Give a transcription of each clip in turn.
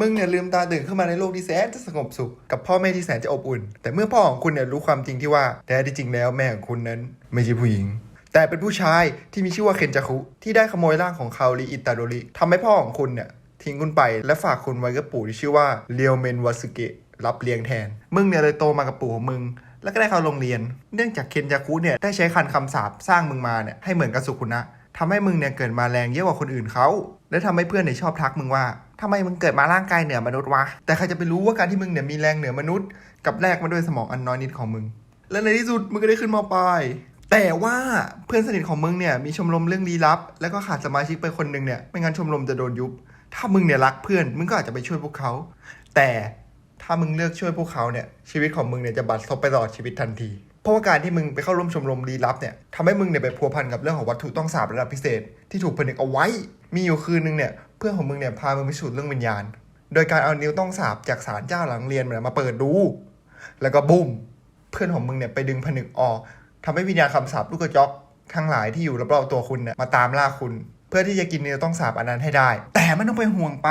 มึงเนี่ยลืมตาตื่นขึ้นมาในโลกที่แสนจะสงบสุขกับพ่อแม่ที่แสนจะอบอุ่น แต่เมื่อพ่อของคุณเนี่ยรู้ความจริงที่ว่าแท้ที่จริงแล้วแม่ของคุณนั้นไม่ใช่ผู้หญิง แต่เป็นผู้ชายที่มีชื่อว่าเคนจาคุที่ได้ขโมยร่างของคาโอริอิตาโดริทำให้พ่อของคุณเนี่ยทิ้งคุณไปและฝากคุณไว้กับปู่ที่ชื่อว่าเรียวเมนวาสึเกะรับเลี้ยงแทน มึงเนี่ยเลยโตมากับปู่ของมึงแล้วก็ได้เข้าโรงเรียน เนื่องจากเคนยาคุเนี่ยได้ใช้คันคำสาปสร้างมึงมาเนี่ยให้เหมือนกับสุขุนะทำให้มึงเนี่ยเกิดมาแรงเยอะกว่าคนอื่นเขาและทำให้เพื่อนเนี่ยชอบทักมึงว่า ทำไมมึงเกิดมาร่างกายเหนือมนุษย์วะ แต่ใครจะไปรู้ว่าการที่มึงเนี่ยมีแรงเหนือมนุษย์ กับแลกมาด้วยสมองอันน้อยนิดของมึง และในที่สุดมึงก็ได้ขึ้นมปลายแต่ว่าเพื่อนสนิทของมึงเนี่ยมีชมรมเรื่องลี้ลับ แล้วก็ขาดสมาชิกไปคนหนึ่งเนี่ยไม่งั้นชมรมจะโดนยุบ ถ้ามึงเนี่ยรักเพื่อนมึงก็อาจจะไปช่วยพวกเขา แต่ถ้ามึงเลือกช่วยพวกเขาเนี่ยชีวิตของมึงเนี่ยจะบัดซบไปตลอดชีวิตทันทีเพราะว่าการที่มึงไปเข้าร่วมชมรมลี้ลับเนี่ยทำให้มึงเนี่ยไปพัวพันกับเรื่องของวัตถุต้องสาบระดับพิเศษที่ถูกผนึกเอาไว้ มีอยู่คืนนึงเนี่ย พื่อนของมึงเนี่ยพามึงไปสูจน์เรื่องวิญญาณ โดยการเอานิ้วต้องสาบจากศาลเจ้าหลังเรียนมาเปิดดู แล้วก็บุ้ม เพื่อนของมึงเนี่ยไปดึงผนึกออกทำให้วิญญาณคำสาปลูกกระจอกทั้งหลายที่อยู่รอบๆตัวคุณเนี่ยมาตามล่าคุณ เพื่อที่จะกินเนื้อต้องสาบอันนั้นให้ได้ แต่ไม่ต้องไปห่วงไป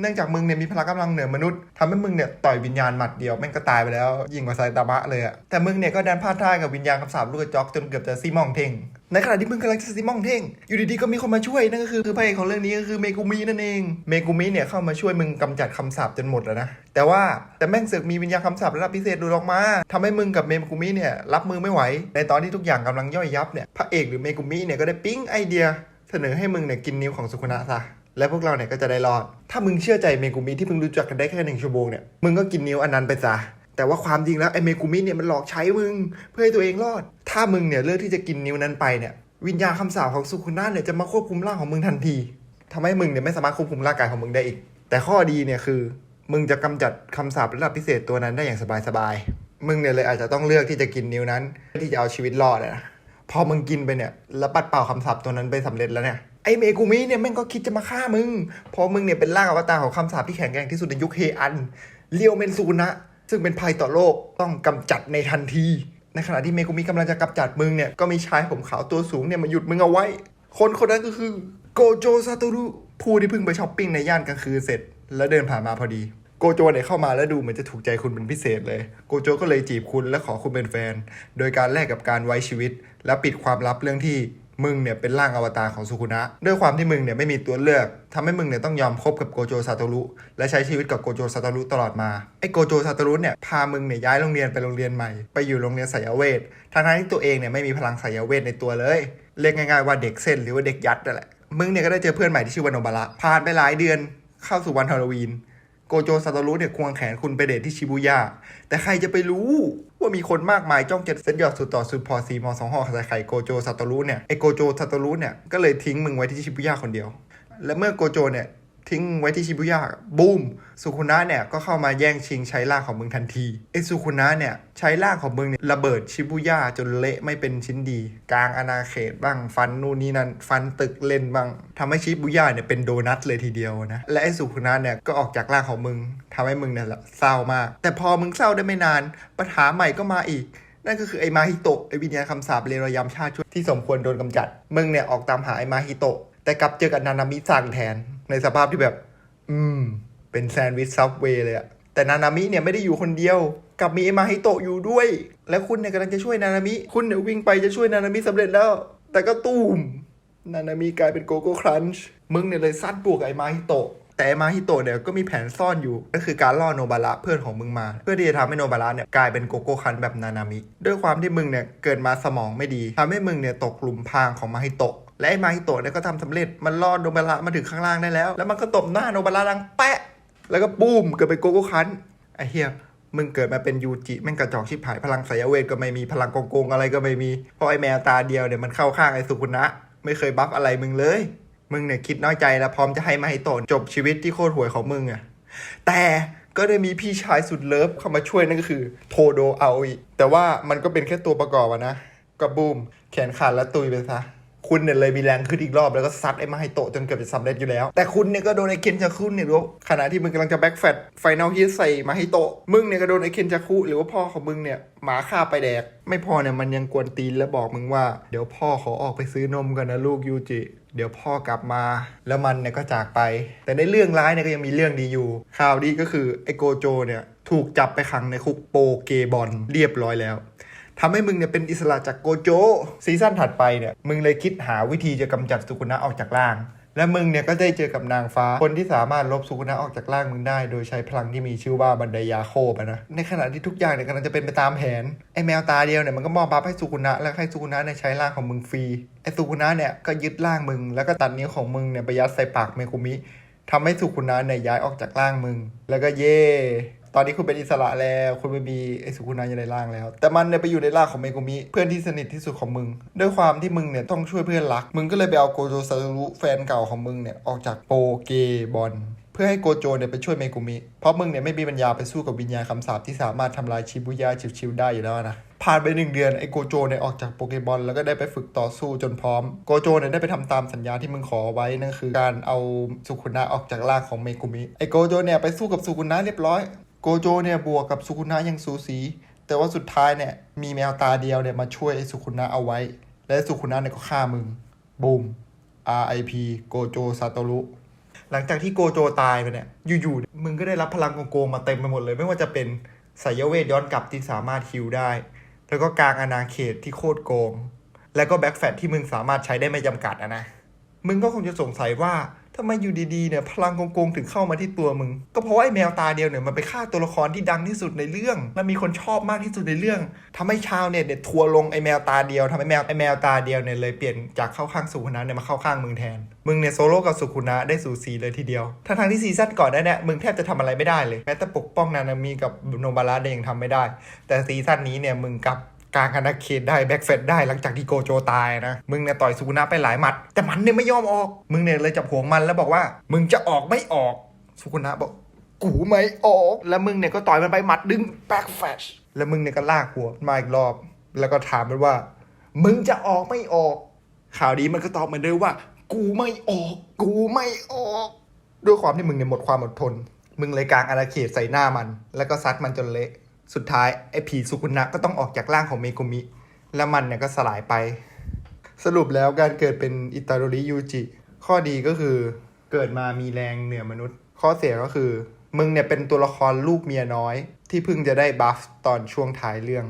เนื่องจากมึงเนี่ยมีพละกำลังเหนือมนุษย์ทำให้มึงเนี่ยต่อยวิญญาณหมัดเดียวแม่งก็ตายไปแล้ว ยิงกว่าไซตามะเลยอะแต่มึงเนี่ยก็ดันพลาดท่ากับวิญญาณคำสาปลูกกระจอกจนเกือบจะซีมองเท่ง ในขณะที่มึงกำลังจะซีมองเท่ง อยู่ดีๆก็มีคนมาช่วยนั่นก็คือคือพระเอกของเรื่องนี้ก็คือเมกุมินั่นเอง เมกุมิเนี่ยเข้ามาช่วยมึงกำจัดคำสาปจนหมดแล้วนะ แต่ว่าแต่แม่งเสือกมีวิญญาณคำสาประดับพิเศษดูออกมาทำให้มึงกับเมกุมิเนี่ยรับมือไม่ไหว ในตอนที่ทุกอย่างกำลังย่อยยับเนี่ยพระเอกหรือเมกุมิเนี่ยก็ได้ปิ๊งไอเดีย เสนอให้มึงเนี่ยกินนิ้วของสุคุนะซะและพวกเราเนี่ยก็จะได้รอด ถ้ามึงเชื่อใจเมกุมิที่เพิ่งรู้จักกันได้แค่หนึ่งชั่วโมงเนี่ย มึงก็กินนิ้วอันนั้นไปซะ แต่ว่าความจริงแล้วไอเมกุมิเนี่ยมันหลอกใช้มึง เพื่อให้ตัวเองรอด ถ้ามึงเนี่ยเลือกที่จะกินนิ้วนั้นไปเนี่ยวิญญาณคำสาปของสุคุนะเนี่ยจะมาควบคุมร่างของมึงทันทีทำให้มึงเนี่ยไม่สามารถควบคุมร่างกายของมึงได้อีก แต่ข้อดีเนี่ยคือ มึงจะกำจัดคำสาประดับพิเศษตัวนั้นได้อย่างสบายๆมึงเนี่ยเลยอาจจะต้องเลือกที่จะกินนิ้วนั้นเพื่อที่จะเอาชีวิตรอดอะนะพอมึงกินไปเนี่ยแล้วปัดเป่าคำสาปตัวนั้นไปสำเร็จแล้วเนี่ยไอเมกุมิเนี่ยแม่งก็คิดจะมาฆ่ามึงเพราะมึงเนี่ยเป็นร่างอวตารของคำสาปที่แข็งแกร่งที่สุดในยุคเฮอันเลียวเมนซูนะ ซึ่งเป็นภัยต่อโลกต้องกำจัดในทันที ในขณะที่เมกุมิกำลังจะกำจัดมึงเนี่ยก็มีชายผมขาวตัวสูงเนี่ยมาหยุดมึงเอาไว้ คนคนนั้นก็คือโกโจซาโตรุผู้ที่เพิ่งไปช้อปปิ้งในย่านกลางคืนเสร็จ แล้วเดินผ่านมาพอดีโกโจเนี่ยเข้ามาแล้วดูเหมือนจะถูกใจคุณเป็นพิเศษเลย โกโจก็เลยจีบคุณและขอคุณเป็นแฟน โดยการแลกกับการไว้ชีวิต และปิดความลับเรื่องที่ มึงเนี่ยเป็นร่างอวตารของสุคุนะ ด้วยความที่มึงเนี่ยไม่มีตัวเลือกทำให้มึงเนี่ยต้องยอมคบกับโกโจซาโตรุและใช้ชีวิตกับโกโจซาโตรุตลอดมา ไอ้โกโจซาโตรุเนี่ยพามึงเนี่ยย้ายโรงเรียนไปโรงเรียนใหม่ ไปอยู่โรงเรียนสายเวททั้งที่ตัวเองเนี่ยไม่มีพลังสายเวทในตัวเลย เรียกง่ายๆว่าเด็กเส้นหรือว่าเด็กยัดนั่นแหละ มึงเนี่ยก็ได้เจอเพื่อนใหม่ที่ชื่อวานโนบาระผ่านไปหลายเดือนเข้าสู่วันฮาโลวีน โกโจซาโตรุเนี่ยควงแขนคุณไปเดทที่ชิบูย่า แต่ใครจะไปรู้ว่ามีคนมากมายจ้องจะเซ็ตยอดสุดต่อสุดพอซีมอสองหอใส่ไข่โกโจซาโตรุเนี่ยไอโกโจซาโตรุเนี่ยก็เลยทิ้งมึงไว้ที่ชิบูย่าคนเดียว และเมื่อโกโจเนี่ย ทิ้งไว้ที่ชิบุย่าบูมสุคุนะเนี่ยก็เข้ามาแย่งชิงใช้ร่างของมึงทันทีไอสุคุนะเนี่ยใช้ร่างของมึงเนี่ยระเบิดชิบุย่าจนเละไม่เป็นชิ้นดี กลางอาณาเขตบ้างฟันนู่นนี่นั่นฟันตึกเล่นบ้างทำให้ชิบุย่าเนี่ยเป็นโดนัทเลยทีเดียวนะและไอสุคุนะเนี่ยก็ออกจากร่างของมึงทำให้มึงเนี่ยเศร้ามาก แต่พอมึงเศร้าได้ไม่นาน ปัญหาใหม่ก็มาอีกนั่นก็คือไอมาฮิโตะไอวิญญาณคำสาปเลระยำชาติชั่วที่สมควรโดนกำจัด มึงเนี่ยออกตามหาไอมาฮิโตะแต่กลับเจอกับนานามิซังแทน ในสภาพที่แบบ อืม เป็นแซนด์วิชซับเวย์เลยอะแต่นานามิเนี่ยไม่ได้อยู่คนเดียว กับมีไอมาฮิโตะอยู่ด้วย แล้วคุณเนี่ยกำลังจะช่วยนานามิ คุณเนี่ยวิ่งไปจะช่วยนานามิสำเร็จแล้ว แต่ก็ตูมนานามิกลายเป็นโกโก้ครันช์มึงเนี่ยเลยซัดบวกไอมาฮิโตะแต่มาฮิโตะเนี่ยก็มีแผนซ่อนอยู่ ก็คือการล่อโนบาระเพื่อนของมึงมา เพื่อที่จะทำให้โนบาระเนี่ยกลายเป็นโกโก้คันแบบนานามิ ด้วยความที่มึงเนี่ยเกิดมาสมองไม่ดีทำให้มึงเนี่ยตกหลุมพรางของมาฮิโตะ และไอ้มาฮิโตะเนี่ยก็ทำสำเร็จมันล่อโนบาระมาถึงข้างล่างได้แล้ว แล้วมันก็ตบหน้าโนบาระดังแปะ แล้วก็ปูมเกิดเป็นโกโก้คันไอ้เฮียมึงเกิดมาเป็นยูจิแม่งกระจอกชิบหายพลังสายเวทก็ไม่มีพลังโกงอะไรก็ไม่มีเพราะไอ้แมวตาเดียวเนี่ยมันเข้าข้างไอ้สุกุนะ ไม่เคยบัฟอะไรมึงเลย มึงเนี่ยคิดน้อยใจแล้วพร้อมจะให้มาให้โตนจบชีวิตที่โคตรห่วยของมึงอะแต่ก็ได้มีพี่ชายสุดเลิฟเข้ามาช่วยนั่นก็คือโทโดอาโอิแต่ว่ามันก็เป็นแค่ตัวประกอบอะนะก็บูมแขนขาดแล้วตุยไปซะ คุณเนี่ยเลยมีแรงขึ้นอีกรอบแล้วก็ซัดไอ้มาให้โตจนเกือบจะสำเร็จอยู่แล้ว แต่คุณเนี่ยก็โดนไอ้เคนจาคุเนี่ยรู้ขณะที่มึงกำลังจะแบ็กแฟตไฟนอลฮิตใส่มาให้โตมึงเนี่ยก็โดนไอ้เคนจาคุหรือว่าพ่อของมึงเนี่ยหมาฆ่าไปแดก ไม่พอเนี่ยมันยังกวนตีนแล้วบอกมึงว่าเดี๋ยวพ่อขอออกไปซื้อนมกันนะลูกยูจิเดี๋ยวพ่อกลับมา แล้วมันเนี่ยก็จากไป แต่ในเรื่องร้ายเนี่ยก็ยังมีเรื่องดีอยู่ ข่าวดีก็คือไอ้โกโจเนี่ยถูกจับไปขังในคุกโปเกบอลเรียบร้อยแล้ว ทำให้มึงเนี่ยเป็นอิสระจากโกโจซีซั่นถัดไปเนี่ยมึงเลยคิดหาวิธีจะกำจัดสุกุนะออกจากร่าง และมึงเนี่ยก็ได้เจอกับนางฟ้า คนที่สามารถลบสุกุนะออกจากร่างมึงได้ โดยใช้พลังที่มีชื่อว่าบันไดยาโคบอะนะในขณะที่ทุกอย่างเนี่ยกำลังจะเป็นไปตามแผนไอ้แมวตาเดียวเนี่ยมันก็มอบบัฟให้สุกุนะแล้วให้สุกุนะเนี่ยใช้ร่างของมึงฟรีไอ้สุกุนะเนี่ยก็ยึดร่างมึงแล้วก็ตัดนิ้วของมึงเนี่ยไปยัดใส่ปากเมกุมิ ทำให้สุขุนะเนี่ยย้ายออกจากร่างมึง แล้วก็เย่ตอนนี้คุณเป็นอิสระแล้ว คุณไม่มีไอ้สุขุนะอยู่ในร่างแล้ว แต่มันเนี่ยไปอยู่ในร่างของเมกุมิ เพื่อนที่สนิทที่สุดของมึง ด้วยความที่มึงเนี่ยต้องช่วยเพื่อนรัก มึงก็เลยไปเอาโกโจซารุแฟนเก่าของมึงเนี่ยออกจากโปเกบอล เพื่อให้โกโจเนี่ยไปช่วยเมกุมิ เพราะมึงเนี่ยไม่มีปัญญาไปสู้กับวิญญาณคำสาปที่สามารถทำลายชิบุย่าชิวๆได้อยู่แล้วนะ ผ่านไปหนึ่งเดือนไอ้โกโจเนี่ยออกจากโปเกมอนแล้วก็ได้ไปฝึกต่อสู้จนพร้อม โกโจเนี่ยได้ไปทำตามสัญญาที่มึงขอไว้นั่นคือการเอาสุคุนะออกจากร่างของเมกุมิ ไอ้โกโจเนี่ยไปสู้กับสุคุนะเรียบร้อย โกโจเนี่ยบวกกับสุคุนะยังสูสี แต่ว่าสุดท้ายเนี่ยมีแมวตาเดียวเนี่ยมาช่วยไอ้สุคุนะเอาไว้ และสุคุนะเนี่ยก็ฆ่ามึงบูม RIP โกโจซาโตรุ หลังจากที่โกโจตายไปเนี่ย อยู่ๆ มึงก็ได้รับพลังโกงๆมาเต็มไปหมดเลย ไม่ว่าจะเป็นสายเวทย้อนกลับที่สามารถฮิวได้ แล้วก็กลางอาณาเขตที่โคตรโกง แล้วก็แบ็กแฟตที่มึงสามารถใช้ได้ไม่จำกัดอะนะ มึงก็คงจะสงสัยว่า ทำไมอยู่ดีๆเนี่ยพลังโกงๆถึงเข้ามาที่ตัวมึง ก็เพราะว่าไอ้แมวตาเดียวเนี่ยมันไปฆ่าตัวละครที่ดังที่สุดในเรื่อง และมีคนชอบมากที่สุดในเรื่องทำให้ชาวเน็ตเนี่ยทัวลงไอ้แมวตาเดียวทำให้แมวไอ้แมวตาเดียวเนี่ยเลยเปลี่ยนจากเข้าข้างสุขุนะเนี่ยมาเข้าข้างมึงแทน มึงเนี่ยโซโล่กับสุขุนะได้สูสีเลยทีเดียวทั้งทางที่ซีซั่นก่อนนั้นเนี่ยมึงแทบจะทำอะไรไม่ได้เลยแม้แต่ปกป้องนานามีกับโนบาระเนี่ยยังทำไม่ได้ แต่ซีซั่นนี้เนี่ยมึงกับ กลางอาณาเขตได้แบ็กเฟดได้หลังจากที่โกโจตายนะ มึงเนี่ยต่อยสุกุนะไปหลายหมัด แต่มันเนี่ยไม่ยอมออก มึงเนี่ยเลยจับห่วมันแล้วบอกว่า มึงจะออกไม่ออกสุกุนะบอกกูไม่ออก แล้วมึงเนี่ยก็ต่อยมันไปหมัดดึงแบ็กแฟชแล้วมึงเนี่ยก็ลากหัวมาอีกรอบ แล้วก็ถามมันว่า มึงจะออกไม่ออก ข่าวดีมันก็ตอบเหมือนเดิมว่า กูไม่ออก กูไม่ออก ด้วยความที่มึงเนี่ยหมดความอดทน มึงเลยกลางอาณาเขตใส่หน้ามัน แล้วก็ซัดมันจนเละ สุดท้ายไอ้ผีสุกุนะก็ต้องออกจากร่างของเมกุมิ แล้วมันเนี่ยก็สลายไป สรุปแล้วการเกิดเป็นอิตาโริยูจิ ข้อดีก็คือเกิดมามีแรงเหนือมนุษย์ ข้อเสียก็คือ มึงเนี่ยเป็นตัวละครลูกเมียน้อย ที่เพิ่งจะได้บัฟตอนช่วงท้ายเรื่อง